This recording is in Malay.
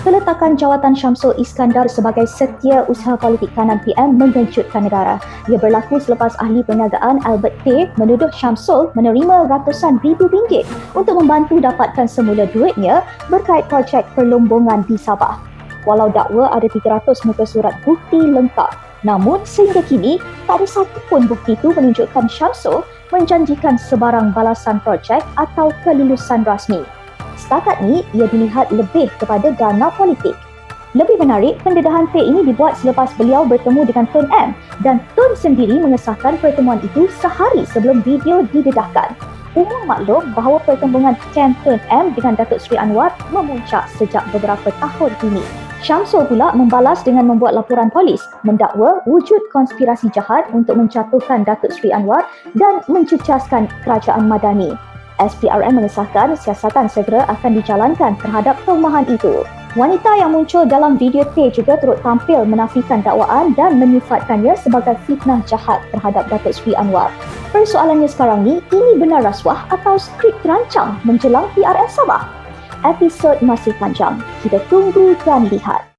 Peletakan jawatan Syamsul Iskandar sebagai setia usaha politik kanan PM mengejutkan negara. Ia berlaku selepas ahli perniagaan Albert Tay menuduh Syamsul menerima ratusan ribu ringgit untuk membantu dapatkan semula duitnya berkait projek perlombongan di Sabah. Walau dakwa ada 300 muka surat bukti lengkap, namun sehingga kini tak ada satu pun bukti itu menunjukkan Syamsul menjanjikan sebarang balasan projek atau kelulusan rasmi. Setakat ni, ia dilihat lebih kepada dana politik. Lebih menarik, pendedahan T ini dibuat selepas beliau bertemu dengan Tun M dan Tun sendiri mengesahkan pertemuan itu sehari sebelum video didedahkan. Umum maklum bahawa pertembungan Ken Tun M dengan Datuk Seri Anwar memuncak sejak beberapa tahun ini. Syamsul pula membalas dengan membuat laporan polis mendakwa wujud konspirasi jahat untuk menjatuhkan Datuk Seri Anwar dan mencecaskan kerajaan Madani. SPRM mengesahkan siasatan segera akan dijalankan terhadap kelemahan itu. Wanita yang muncul dalam video T juga turut tampil menafikan dakwaan dan menyifatkannya sebagai fitnah jahat terhadap Datuk Seri Anwar. Persoalannya sekarang ni, ini benar rasuah atau skrip terancang menjelang PRN Sabah? Episod masih panjang. Kita tunggu dan lihat.